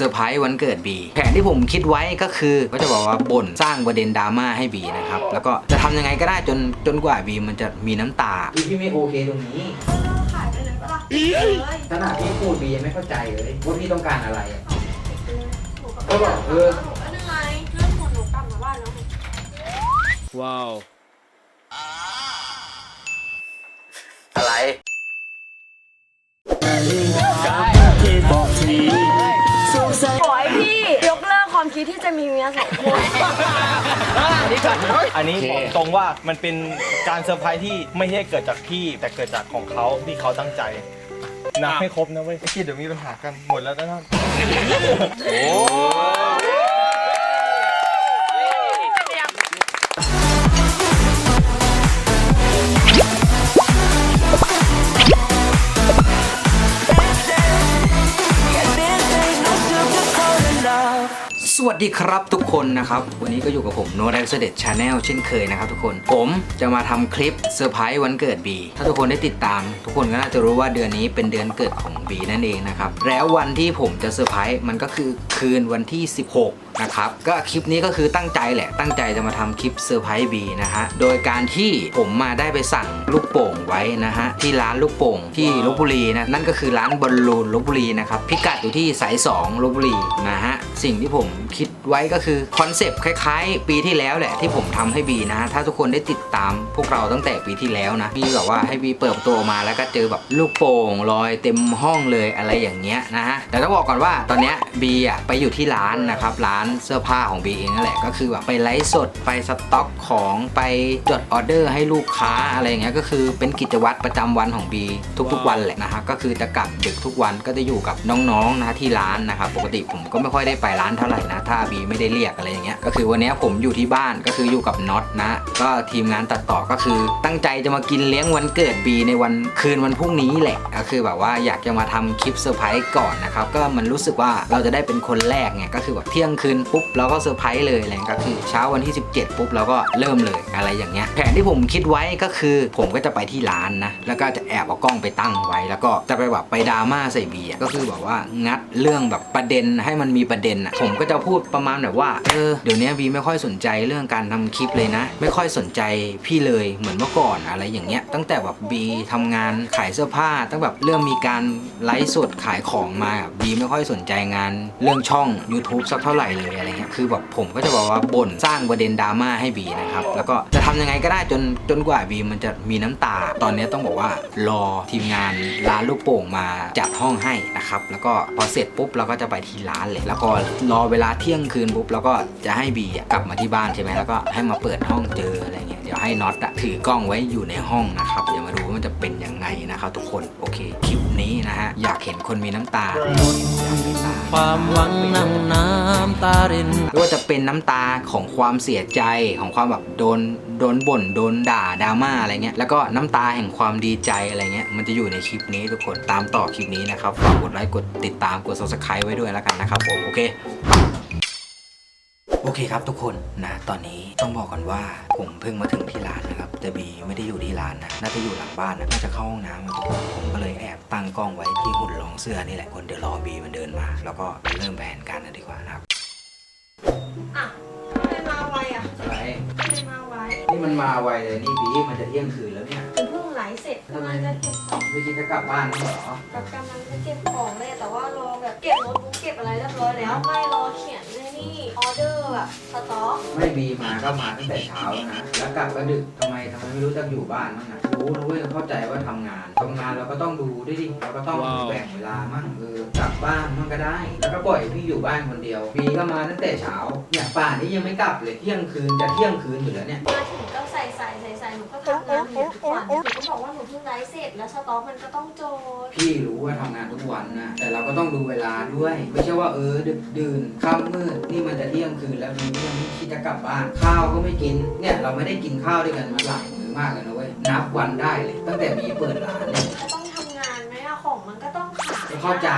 ซอร์ไพรส์วันเกิดบีแผนที่ผมคิดไว้ก็คือก็จะบอกว่าบ่นสร้างประเด็นดราม่าให้บีนะครับแล้วก็จะทำยังไงก็ได้จนจนกว่าบีมันจะมีน้ำตาพี่ไม่โอเคตรงนี้ก็เลิกขายไปเลยปะล่ะเลยขนาดพี่พูดบียังไม่เข้าใจเลยว่าพี่ต้องการอะไรอะหนูก็ก็บอกเออหนูก็เหนื่อยเรื่องคนหนูกลับมาบ้านแล้วว้าวอะไร ขอให้พี่ยกเลิกความคิดที่จะมีเมียสองคนอันนี้ก่อนอันนี้บอกตรงว่ามันเป็นการเซอร์ไพรส์ที่ไม่ใช่เกิดจากพี่ แต่เกิดจากของเขาที่เขาตั้งใจนับให้ครบนะเว้ยไอ้คิดเดี๋ยวมีปัญหากันหมดแล้วนะท่านโอ้ วัสดีครับทุกคนนะครับ วันนี้ก็อยู่กับผมโนแรกเสด็จชาแนลเช่นเคยนะครับทุกคนผมจะมาทำคลิปเซอร์ไพรส์วันเกิดบีถ้าทุกคนได้ติดตาม ทุกคนก็น่าจะรู้ว่าเดือนนี้เป็นเดือนเกิดของบีนั่นเองนะครับแล้ววันที่ผมจะเซอร์ไพรส์มันก็คือคืนวันที่ 16นะครับก็คลิปนี้ก็คือตั้งใจแหละตั้งใจจะมาทำคลิปเซอร์ไพรส์บีนะฮะโดยการที่ผมมาได้ไปสั่งลูกโป่งไว้นะฮะที่ร้านลูกโป่งที่ลบบุรีนะนั่นก็คือร้านบอลลูนลบบุรีนะครับพิกัดอยู่ที่สาย2ลบบุรีนะฮะ สิ่งที่ผมคิดไว้ก็คือคอนเซปต์คล้ายๆ ปีที่แล้วแหละที่ผมทำให้บีนะฮะถ้าทุกคนได้ติดตามพวกเราตั้งแต่ปีที่แล้วนะบีแบบว่าให้บีเปิดตูออกมาแล้วก็เจอแบบลูกโป่งลอยเต็มห้องเลยอะไรอย่างเงี้ยนะฮะแต่ต้องบอกก่อนว่าตอนเนี้ยบีอะไปอยู่ที่ร้านนะครับร้านเสื้อผ้าของบีเองนั่นแหละก็คือแบบไปไลฟ์สดไปสต็อกของไปจดออเดอร์ให้ลูกค้าอะไรอย่างเงี้ยก็คือเป็นกิจวัตรประจำวันของบีทุกๆวันแหละนะฮะก็คือจะกลับดึกทุกวันก็จะอยู่กับน้องๆนะที่ร้านนะครับปกติผมก็ไม่ค่อยได้ไปายร้านเท่าไหร่นะ ถ้าบีไม่ได้เรียกอะไรอย่างเงี้ยก็คือวันนี้ผมอยู่ที่บ้านก็คืออยู่กับน็อตนะ ก็ทีมงานตัดต่อก็คือ ตั้งใจจะมากินเลี้ยงวันเกิดบีในวันคืนวันพรุ่งนี้แหละก็คือแบบว่าอยากจะมาทำคลิปเซอร์ไพรส์ก่อนนะครับก็มันรู้สึกว่าเราจะได้เป็นคนแรกไงก็คือแบบเที่ยงคืนปุ๊บเราก็เซอร์ไพรส์เลยอะไรก็คือเช้าวันที่ 17 ปุ๊บเราก็เริ่มเลยอะไรอย่างเงี้ยแผนที่ผมคิดไว้ก็คือผมก็จะไปที่ร้านนะแล้วก็จะแอบเอากล้องไปตั้งไว้ แล้วก็จะไปแบบไปดราม่าใส่บีก็คือแบบว่างัดเรื่องแบบประเด็นให้มันมีประเด็นอะผมก็จะพูดประมาณแบบว่าเออเดี๋ยวนี้บีไม่ค่อยสนใจเรื่องการทำคลิปเลยนะ ไม่ค่อยสนใจพี่เลยเหมือนเมื่อก่อนอะไรอย่างเงี้ย ตั้งแต่แบบบีทำงานขายเสื้อผ้า ตั้งแบบเรื่องมีการไลฟ์สดขายของมาอะบีไม่ค่อยสนใจงาน เรื่องช่อง YouTube สักเท่าไหร่เลยอะไรเงี้ยคือแบบผมก็จะบอกว่าบ่นสร้างประเด็นดราม่าให้บีนะครับแล้วก็จะทำยังไงก็ได้จนจนกว่าบีมันจะมีน้ำตา ตอนนี้ต้องบอกว่ารอทีมงานร้านลูกโป่งมาจัดห้องให้นะครับแล้วก็พอเสร็จปุ๊บเราก็จะไปที่ร้านเลยแล้วก็รอเวลาเที่ยงคืนปุ๊บแล้วก็จะให้บีกลับมาที่บ้านใช่ไหมแล้วก็ให้มาเปิดห้องเจออะไรเงี้ยเดี๋ยวให้น็อตถือกล้องไว้อยู่ในห้องนะครับเดี๋ยวมาดูว่ามันจะเป็นยังไงนะครับทุกคนโอเคคลิป นี้นะฮะ อยากเห็นคนมีน้ำตาอยากเห็นน้ำตา ความหวังนำน้ำตาริน ไม่ว่าจะเป็นน้ำตาของความเสียใจของความแบบโดนโดนบ่นโดนด่าดราม่าอะไรเงี้ยแล้วก็น้ำตาแห่งความดีใจอะไรเงี้ยมันจะอยู่ในคลิปนี้ทุกคนตามต่อคลิปนี้นะครับฝากกดไลค์กดติดตามกด subscribe ไว้ด้วยแล้วกันนะครับผมโอเค โอเคครับทุกคนนะตอนนี้ต้องบอกก่อนว่าผมเพิ่งมาถึงที่ร้านนะครับ แต่บีไม่ได้อยู่ที่ร้านนะน่าจะอยู่หลังบ้านนะน่าจะเข้าห้องน้ำนะทุกคนผมก็เลยแอบตั้งกล้องไว้ที่หุ่นรองเสื้อนี่แหละคนเดี๋ยวรอบีมันเดินมา แล้วก็เริ่มแผนการกันดีกว่านะครับอะทำไมมาไวอะอะไรทำไมมาไวนี่มันมาไวเลยนี่บีมันจะเที่ยงคืนแล้วเนี่ยฉันเพิ่งไลฟ์เสร็จกำลังจะเก็บของไม่คิดจะกลับบ้านเหรอแบบกำลังจะเก็บของเลยแต่ว่ารอแบบเก็บโน้ตบุ๊กเก็บอะไรเรียบร้อยแล้วไม่รอเขียนเลยนี่ ออเดอร์แบบสต็อกไม่บีมาก็มาตั้งแต่เช้าแล้วนะ แล้วกลับก็ดึกทำไมทำไมไม่รู้จักอยู่บ้านบ้างนะรู้นะเว้ยเข้าใจว่าทำงานทำงานเราก็ต้องดูด้วยดิเราก็ต้องว้าว แบ่งเวลามั่งเออกลับบ้านมั่งก็ได้ แล้วก็ปล่อยพี่อยู่บ้านคนเดียวบีก็มาตั้งแต่เช้าเนี่ยป่านนี้ยังไม่กลับเลยเที่ยงคืนจะเที่ยงคืนอยู่แล้วเนี่ย มาถึงก็ใส่ใส่ใส่ใส่หนูก็ทำงานอยู่ทุกวันหนูก็บอกว่าหนูเพิ่งไลฟ์เสร็จแล้วสต็อกมันก็ต้องโจทย์พี่รู้ว่าทำงานทุกวันนะแต่เราก็ต้องดูเวลาด้วย ไม่ใช่ว่าเออดึกดื่นค่ำมืดนี่มันจะเที่ยงคืนแล้วบีก็ยังไม่คิดจะกลับบ้าน ข้าวก็ไม่กิน เนี่ยเราไม่ได้กินข้าวด้วยกันมาหลายมื้อมากเลยนะเว้ย นับวันได้เลย ตั้งแต่มีเปิดร้านเนี่ย เข้าใจ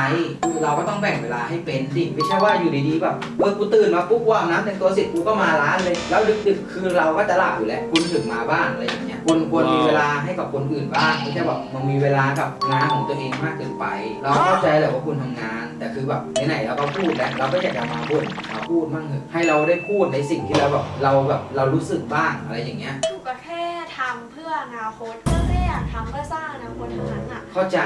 คือเราก็ต้องแบ่งเวลาให้เป็นดิไม่ใช่ว่าอยู่ดีๆแบบเออกูตื่นมาปุ๊บว่าบน้ำแต่งตัวเสร็จกูก็มาร้านเลย แล้วดึกๆคือเราก็จะหลับอยู่แล้วคุณถึงมาบ้านอะไรอย่างเงี้ยคุณควรมีเวลาให้กับคนอื่นบ้างไม่ใช่แบบมันมีเวลากับงานของตัวเองมากเกินไป เราเข้าใจแหละว่าคุณทำงาน แต่คือแบบไหนๆเราก็พูดแล้วเราก็อยากจะมาบ่นมาพูดมั่งเถอะให้เราได้พูดในสิ่งที่เราแบบเราแบบเรารู้สึกบ้างอะไรอย่างเงี้ยหนูก็แค่ทำเพื่ออนาคตก็แค่ อยากทำเพื่อสร้างอนาคตเท่านั้นอะ เข้าใจ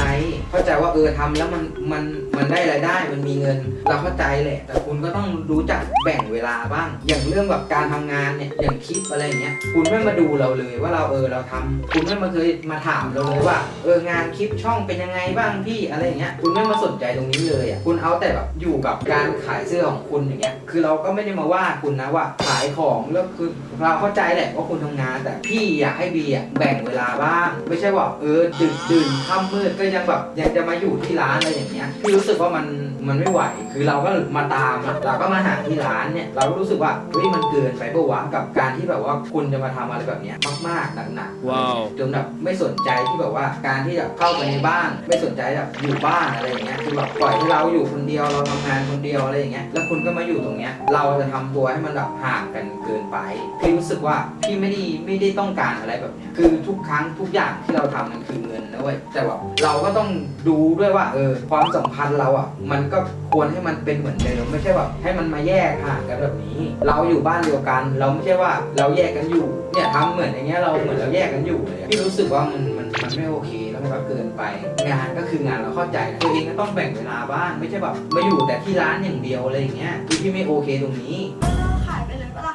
เข้าใจว่าเออทำแล้วมันมันมันได้รายได้มันมีเงิน เราเข้าใจแหละ แต่คุณก็ต้องรู้จักแบ่งเวลาบ้าง อย่างเรื่องแบบการทำงานเนี่ยอย่างคลิปอะไรอย่างเงี้ยคุณไม่มาดูเราเลยว่าเราเออเราทำคุณไม่มาเคยมาถามเราเลยว่า เอองานคลิปช่องเป็นยังไงบ้างพี่อะไรอย่างเงี้ยคุณไม่มาสนใจตรงนี้เลยอะคุณเอาแต่แบบอยู่กับการขายเสื้อของคุณอย่างเงี้ยคือเราก็ไม่ได้มาว่าคุณนะว่าขายของแล้วคือเราเข้าใจแหละว่าคุณทำงานแต่พี่อยากให้บีอะแบ่งเวลาบ้างไม่ใช่ว่าเออดึกดื่นค่ำมืดก็ยังแบบยังจะมาอยู่ที่ร้านอะไรอย่างเงี้ยพี่รู้สึกว่ามันมันไม่ไหว คือเราก็มาตามอะเราก็มาหาที่ร้านเนี่ยเราก็รู้สึกว่าเฮ้ยมันเกินไปปะวะกับการที่แบบว่าคุณจะมาทำอะไรแบบเนี้ยมากๆหนักๆ ว้าว จนแบบไม่สนใจที่แบบว่าการที่แบบเข้าไปในบ้านไม่สนใจแบบอยู่บ้านอะไรอย่างเงี้ยคือแบบปล่อยให้เราอยู่คนเดียวเราทำงานคนเดียวอะไรอย่างเงี้ยแล้วคุณก็มาอยู่ตรงเนี้ยเราจะทำตัวให้มันแบบห่างกันเกินไปพี่รู้สึกว่าพี่ไม่ได้ไม่ได้ต้องการอะไรแบบเนี้ยคือทุกครั้งทุกอย่างที่เราทำมันคือเงินนะเว้ยแต่แบบเราก็ต้องดูด้วยว่าเออความสัมพันธ์เราอะมันก็ควรให้มันเป็นเหมือนเดิมไม่ใช่แบบให้มันมาแยกห่างกันแบบนี้ เราอยู่บ้านเดียวกัน เราไม่ใช่ว่าเราแยกกันอยู่เนี่ยทำเหมือนอย่างเงี้ยเราเหมือนเราแยกกันอยู่เลยอะพี่รู้สึกว่ามันมันมันไม่โอเคแล้วมันก็เกินไป งานก็คืองานเราเข้าใจตัวเองก็ต้องแบ่งเวลาบ้างไม่ใช่แบบมาอยู่แต่ที่ร้านอย่างเดียวอะไรอย่างเงี้ยคือพี่ไม่โอเคตรงนี้ก็เลิกขายไปเลยปะล่ะ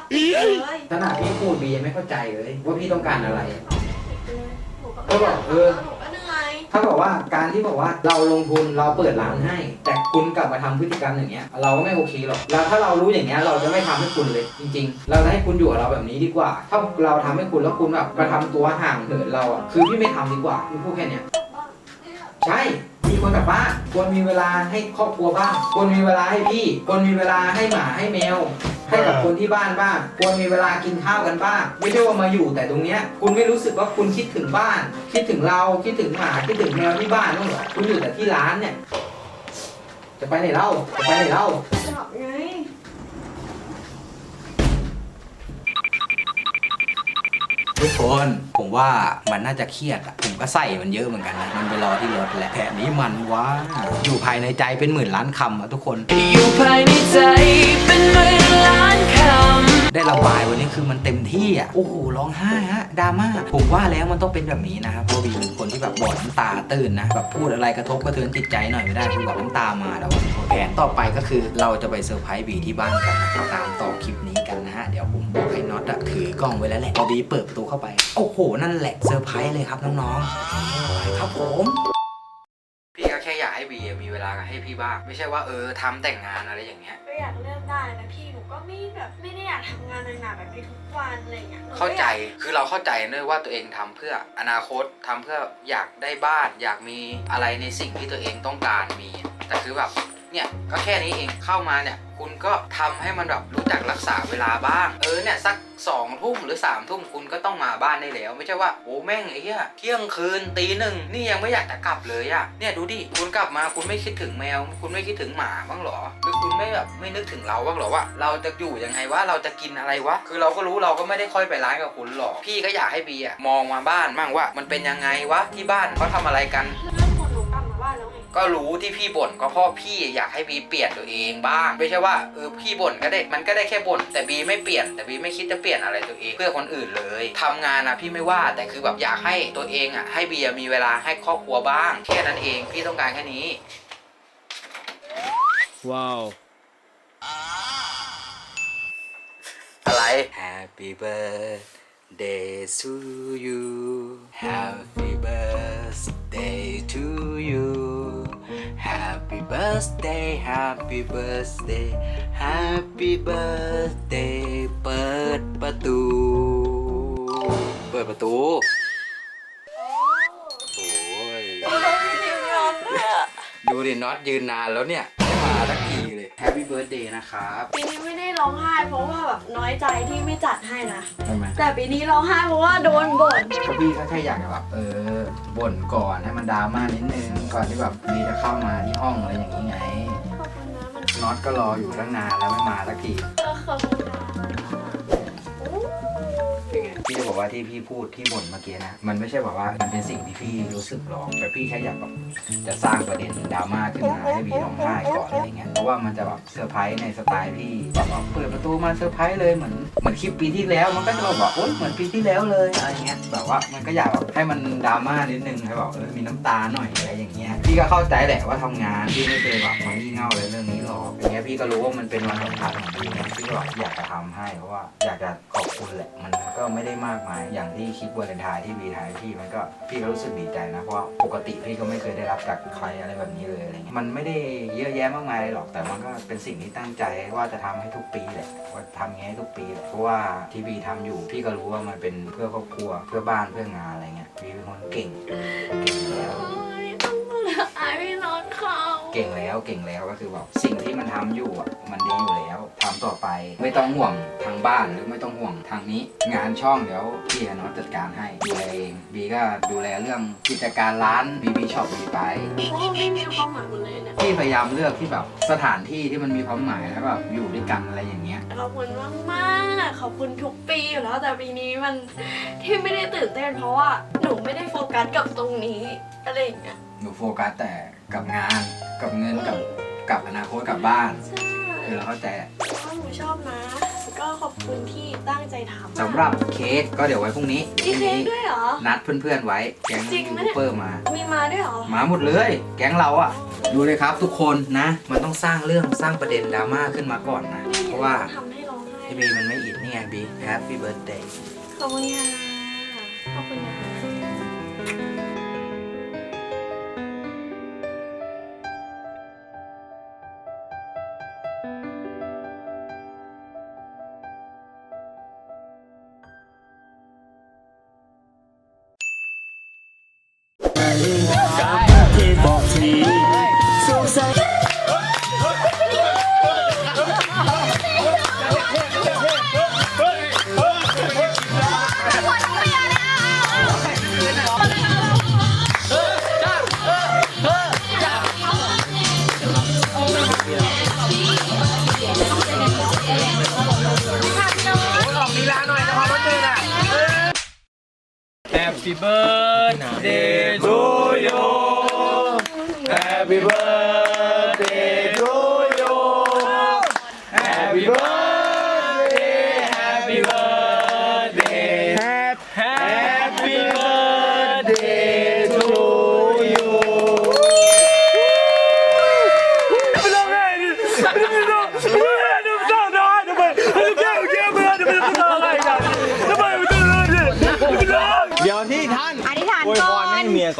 เลยขนาดพี่พูดบียังไม่เข้าใจเลย ว่าพี่ต้องการอะไร หนูก็ก็บอกเออหนูก็เหนื่อย ถ้าบอกว่าการที่บอกว่าเราลงทุนเราเปิดร้านให้ แต่คุณกลับมาทำพฤติกรรมอย่างเงี้ย เราก็ไม่โอเคหรอกแล้วถ้าเรารู้อย่างเงี้ยเราจะไม่ทำให้คุณเลย จริง ๆ เราจะให้คุณอยู่กับเราแบบนี้ดีกว่า ถ้าเราทำให้คุณแล้วคุณแบบมาทำตัวห่างเหินเราอะคือพี่ไม่ทำดีกว่าพี่พูดแค่เนี้ยกลับบ้านเนี่ยใช่ มีคนกลับบ้านควรมีเวลาให้ครอบครัวบ้างควรมีเวลาให้พี่ควรมีเวลาให้หมาให้แมว ให้กับคนที่บ้านบ้างควรมีเวลากินข้าวกันบ้างไม่ใช่ว่ามาอยู่แต่ตรงเนี้ยคุณไม่รู้สึกว่าคุณคิดถึงบ้าน คิดถึงเราคิดถึงหมาคิดถึงแมวที่บ้านบ้างเหรอคุณอยู่แต่ที่ร้านเนี่ย จะไปไหนเล่าจะไปไหนเล่าจับไง ทุกคนผมว่ามันน่าจะเครียดอะผมก็ใส่มันเยอะเหมือนกันนะมันไปรอที่รถแหละแผนนี้มันว่าอยู่ภายในใจเป็นหมื่นล้านคำอะทุกคน อยู่ภายในใจเป็นหมื่นล้านคำ ได้ระบายวันนี้คือมันเต็มที่อะโอ้โหร้องไห้ฮะดราม่าผมว่าแล้วมันต้องเป็นแบบนี้นะครับเพราะบีเป็นคนที่แบบบอดน้ำตาตื่นนะแบบพูดอะไรกระทบกระเทือนจิตใจหน่อยไม่ได้คือแบบน้ำตามาแล้วอะแผนต่อไปก็คือเราจะไปเซอร์ไพรส์บีที่บ้านกันนะครับตามต่อคลิปนี้กันนะฮะเดี๋ ยวผมบอกให้น็อตอะถือกล้องไว้แล้วแหละพอบีเปิดประตูเข้าไป โอ้โห นั่นแหละเซอร์ไพรส์เลยครับน้องๆโอเคไปครับผมพี่ก็แค่อยากให้บีมีเวลาให้พี่บ้าง ไม่ใช่ว่าเออทำแต่งงานอะไรอย่างเงี้ย ก็อยากเลือกได้นะพี่หนูก็ไม่แบบไม่ได้อยากทำงานหนักๆแบบนี้ทุกวันอะไรอย่างเงี้ยหนูก็เข้าใจอยกคือเราเข้าใจด้วยว่าตัวเองทำเพื่ออนาคตทำเพื่ออยากได้บ้าน อยากมีอะไรในสิ่งที่ตัวเองต้องการมี แต่คือแบบ เนี่ยก็แค่นี้เองเข้ามาเนี่ยคุณก็ทำให้มันแบบรู้จักรักษาเวลาบ้าง เออเนี่ยสักสองทุ่มหรือสามทุ่มคุณก็ต้องมาบ้านได้แล้ว ไม่ใช่ว่าโอ้แม่งไอ้เหี้ยเที่ยงคืนตีหนึ่งนี่ยังไม่อยากจะกลับเลยอะเนี่ยดูดิคุณกลับมาคุณไม่คิดถึงแมว คุณไม่คิดถึงหมาบ้างหรอหรือคุณไม่แบบไม่นึกถึงเราบ้างหรอว่า เราจะอยู่ยังไงวะเราจะกินอะไรวะคือเราก็รู้เราก็ไม่ได้ค่อยไปร้านกับคุณหรอกพี่ก็อยากให้บีอะมองมาบ้านบ้างว่า มันเป็นยังไงวะที่บ้านเขาทำอะไรกัน ก็รู้ที่พี่บ่นก็เพราะพี่อยากให้บีเปลี่ยนตัวเองบ้าง ไม่ใช่ว่าเออพี่บ่นก็ได้มันก็ได้แค่บ่นแต่บีไม่เปลี่ยน แต่บีไม่คิดจะเปลี่ยนอะไรตัวเองเพื่อคนอื่นเลยทำงานนะพี่ไม่ว่าแต่คือแบบอยากให้ตัวเองอะให้บีมีเวลาให้ครอบครัวบ้างแค่นั้นเองพี่ต้องการแค่นี้ ว้าวอะไร Happy birthday to you Happy birthday to you Happy birthday Happy birthday Happy birthday เปิดประตู เปิดประตู โอ้ยดูดิน็อตยืนนานแล้วเนี่ยไม่มาสักทีเลย Happy birthday นะครับปีนี้ไม่ได้ร้องไห้เพราะว่าแบบน้อยใจที่ไม่จัดให้นะ ทำไมแต่ปีนี้ร้องไห้เพราะว่าโดนบ่นก็พี่ก็แค่อยากจะแบบเออบ่นก่อนให้มันดราม่านิดนึงก่อนที่แบบมีจะเข้ามาที่ห้องอะไรอย่างนี้ไงขอบคุณนะมันน็อตก็รออยู่ตั้งนานแล้วไม่มาสักที เออขอบคุณนะอู้เป็นไง พี่จะบอกว่าที่พี่พูดที่บ่นเมื่อกี้นะ มันไม่ใช่แบบว่ามันเป็นสิ่งที่พี่รู้สึกหรอกแต่พี่แค่อยากแบบจะสร้างประเด็นดราม่าขึ้นมาให้พี่ร้องไห้ก่อนอะไรเงี้ยเพราะว่ามันจะแบบเซอร์ไพรส์ในสไตล์พี่แบบว่าเปิดประตูมาเซอร์ไพรส์เลยเหมือนเหมือนคลิปปีที่แล้วมันก็จะแบบว่าโอ๊ยเหมือนปีที่แล้วเลยอะไรเงี้ยแบบว่ามันก็อยากแบบให้มันดราม่านิดนึงให้แบบเออมีน้ำตาหน่อยอะไรอย่างเงี้ยพี่ก็เข้าใจแหละว่าทำงานพี่ไม่เคยแบบมางี่เง่าเลยเรื่องนี้หรอกอย่างเงี้ยพี่ก็รู้ว่ามันเป็นวันสำคัญของพี่เนี่ยพี่ก็แบบอยากจะทำให้เพราะว่าอยากจะขอบคุณแหละมันก็ไม่ได้มากมาย อย่างที่คลิปวาเลนไทน์ที่บีทายพี่มันก็พี่ก็รู้สึกดีใจนะเพราะปกติพี่ก็ไม่เคยได้รับจากใครอะไรแบบนี้เลยอะไรเงี้ยมันไม่ได้เยอะแยะมากมายเลยหรอกแต่มันก็เป็นสิ่งที่ตั้งใจว่าจะทำให้ทุกปีแหละว่าทำงเงี้ยให้ทุกปีแหละเพราะว่าที่บีทำอยู่พี่ก็รู้ว่ามันเป็นเพื่อครอบครัวเพื่อบ้านเพื่องานอะไรเงี้ยพีเป็นคนเก่งเก่งแล้ว เขาเก่งแล้วเก่งแล้วก็คือแบบสิ่งที่มันทำอยู่อะมันดีอยู่แล้วทำต่อไปไม่ต้องห่วงทางบ้านหรือไม่ต้องห่วงทางนี้ งานช่องเดี๋ยวพี่กับน้องจัดการให้ดูแลเองบีก็ดูแลเรื่องกิจการร้านบีบีช็อปบีไปโอ้ไม่มีความหมายหมดเลยเนี่ยพี่พยายามเลือกที่แบบสถานที่ที่มันมีความหมายแล้วแบบอยู่ด้วยกันอะไรอย่างเงี้ยขอบคุณมากมากๆขอบคุณทุกปีอยู่แล้วแต่ปีนี้มันที่ไม่ได้ตื่นเต้นเพราะว่าหนูไม่ได้โฟกัสกับตรงนี้อะไรอย่างเงี้ยหนูโฟกัสแต่กับงาน กับเงินกับกับอนาคตกับบ้าน ใช่คือเราเข้าใจแต่ว่าหนูชอบนะแล้วก็ขอบคุณที่ตั้งใจทำสำหรับเค้กก็เดี๋ยวไว้พรุ่งนี้เดี๋ยวพรุ่งมีเค้กนี้ด้วยเหรอ นัดเพื่อนๆไว้แก๊งจริยูงไหมทูเนี่ยบเบอร์มา มีมาด้วยเหรอ มาหมดเลย แก๊งเราอะดูเลยครับทุกคนนะ มันต้องสร้างเรื่องสร้างประเด็นดราม่าขึ้นมาก่อนนะ เพราะว่าทำให้ร้องไห้พี่บีมันไม่อิดนี่ไงบี Happy Birthday ขอบคุณค่ะขอบคุณนะ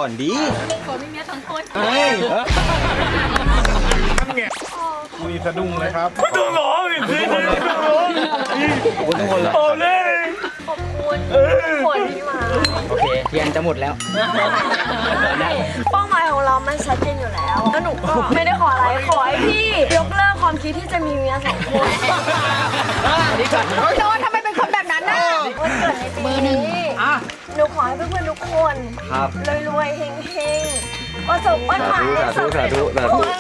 ก่อนดีขอมีเมียสองคนเฮ้ยมีสะดุ้งเลยครับไม่ต้องร้องอีกทีไม่ต้องร้องขอบคุณทุกคนเลยโอ้เลยขอบคุณทุกคนที่มาโอเคเทียนจะหมดแล้วเป้าหมายของเรามันชัดเจนอยู่แล้วแล้วหนูก็ไม่ได้ขออะไรขอให้พี่ยกเลิกความคิดที่จะมีเมียสองคนโดนทำไมเป็นคนแบบนั้นน่ะ วัน เกิดในปีนี้หนูขอให้เพื่อนๆทุกคนครับ รวยๆเฮงๆประสบปัญหาให้สำเร็จทุกคน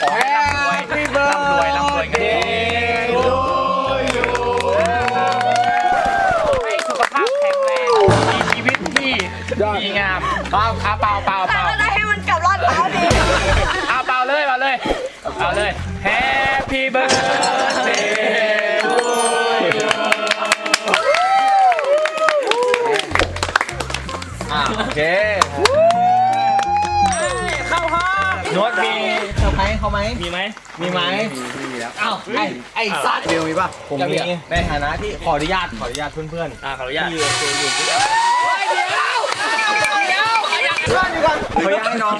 ขอให้ร่ำรวยร่ำรวยร่ำรวยกันให้สุขภาพแข็งแรง มีชีวิตที่ดีงามเปล่าเปล่าเปล่าเปล่า แต่ก็ได้ให้มันกลับรอดเท้าดี เอาเปล่าเลยเปล่าเลยเอาเลย Happy birthday to you อะโอเคเข้าห้องนวดมีเซอร์ไพรส์เขาไหมมีไหมมีไหมมีแล้วอ้าวไอ้ไอ้สัตว์เบลมีป่ะผมมีในฐานะที่ขออนุญาตขออนุญาตเพื่อนๆอ่าขออนุญาตที่เคยอยู่ด้วยกันเดี๋ยวเดี๋ยวขออนุญาตให้น้อง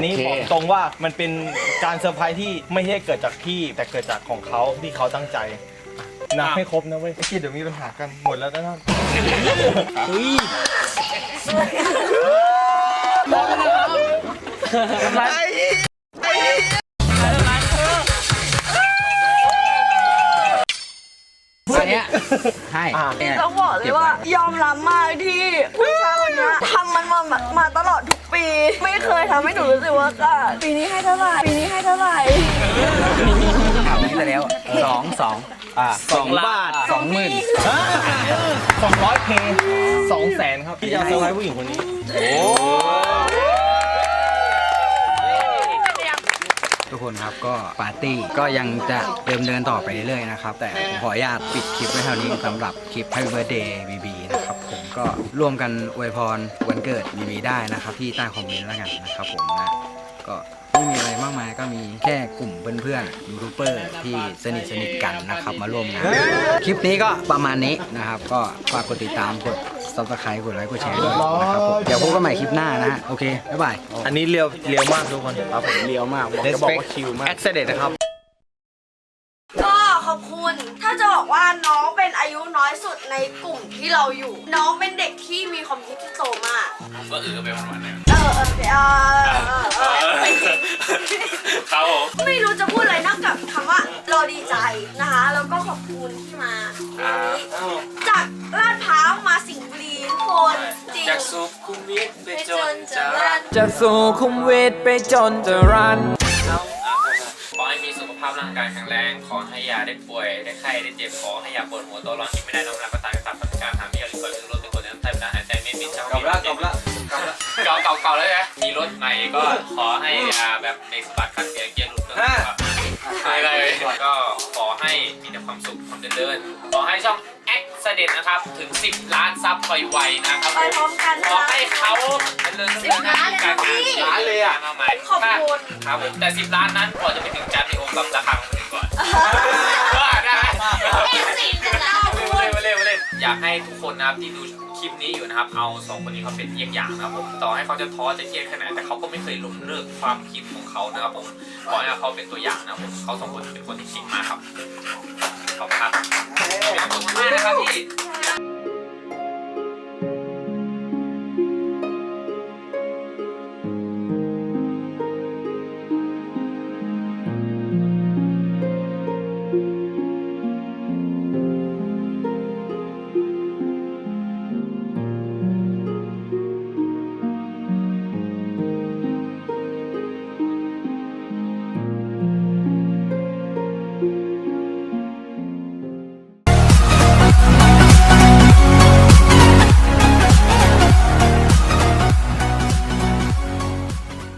นนี้บอกตรงว่ามันเป็นการเซอร์ไพรส์ที่ไม่ใช่เกิดจากพี่ แต่เกิดจากของเขาที่เขาตั้งใจนับให้ครบนะเว้ยไอ้คิดเดี๋ยวมีปัญหากันหมดแล้วนะท่านเฮ้ยอะไรอันเนี้ยให้อะเนี่ยต้องบอกเลยว่ายอมรับมากที่ผู้ชายคนเนี้ยทำมันมามามาตลอดทุก ปี ไม่เคยทำให้หนูรู้สึกว่าก็ปีนี้ให้เท่าไหร่ปีนี้ให้เท่าไหร่ถามนี้ไปแล้วสองสองอ่าสองบาทสองหมื่นสองร้อยเคสองแสนครับพี่จะเอาเซอร์ไพรส์ผู้หญิงคนนี้ทุกคนครับก็ปาร์ตี้ก็ยังจะเดิมเดินต่อไปเรื่อยๆนะครับ แต่ผมขออนุญาตปิดคลิปไว้เท่านี้สำหรับคลิป Happy Birthday BB นะครับผม ก็ร่วมกันอวยพรวันเกิด BB ได้นะครับ ที่ใต้คอมเมนต์แล้วกันนะครับผมนะก็ไม่มีอะไรมากมายก็มีแค่กลุ่มเพื่อนๆยูทูบเบอร์ที่สนิทสนิทๆกันนะครับมาร่วมงานคลิปนี้ก็ประมาณนี้นะครับ ก็ฝากกดติดตามกด subscribe กดไลค์กดแชร์ด้วยนะครับผมเดี๋ยวพบกันใหม่คลิปหน้านะฮะโอเคบ๊ายบายอันนี้เรียวเรียวมากทุกคนครับผมเรียวมากจะบอกว่าคิวมากแอดเซเดตนะครับก็ขอบคุณถ้าจะบอกว่าน้องเป็น อายุน้อยสุดในกลุ่มที่เราอยู่ น้องเป็นเด็กที่มีความคิดที่โตมากก็เออไปวันๆเนี่ยเออเออเออเออเออไม่จริงครับผมไม่รู้จะพูดอะไรนอกจากคำว่าเราดีใจนะคะแล้วก็ขอบคุณที่มาวันนี้จากลาดพร้าวมาสิงห์บุรีทุกคนจริงจากสุขุมวิทไปไปจจนนจะจะรัรันนจะสู่คุมเวทไปจนจะรัน ร่างกายแข็งแรง ขอให้ยาได้ป่วย ได้ไข้ ได้เจ็บ ขอให้ยาปวดหัวตัวร้อนกินไม่ได้นอนไม่หลับกระตายกระตับกระกาหาไม่ยาลิเปิดรถเป็นคนเดินไตเป็นหาหายใจไม่มีช่องกลับละกลับละเก่าเก่าเก่าแล้วนะมีรถใหม่ก็ขอให้อ่าแบบในสปัดคันเสียเกียร์หลุดก็หายเลยก็ ให้มีแต่ความสุขความเจริญขอให้ช่องแอคเสด็จนะครับ ถึง 10 ล้านซับไวๆนะครับไปพร้อมกันขอให้เขาเจริญสิบล้านเลยนะพี่ล้านเลยอะมาใหม่ขอบคุณครับผมแต่ 10 ล้านนั้นก่อนจะไปถึงจันทร์ในองค์กับราคาของถึงก่อนได้ไหมเอ็นสิจะเล่ามาเล่นมาเล่นมาเล่นอยากให้ทุกคนนะครับที่ดู คลิปนี้อยู่นะครับ เอาสองคนนี้เขาเป็นเยี่ยงอย่างนะครับผมต่อให้เขาจะท้อจะเครียดแค่ไหนแต่เขาก็ไม่เคยล้มเลิกความคิดของเขานะครับผมขอให้เขาเป็นตัวอย่างนะครับผมเขาสองคนเป็นคนที่เก่งมากครับขอบคุณครับขอบคุณมากนะครับพี่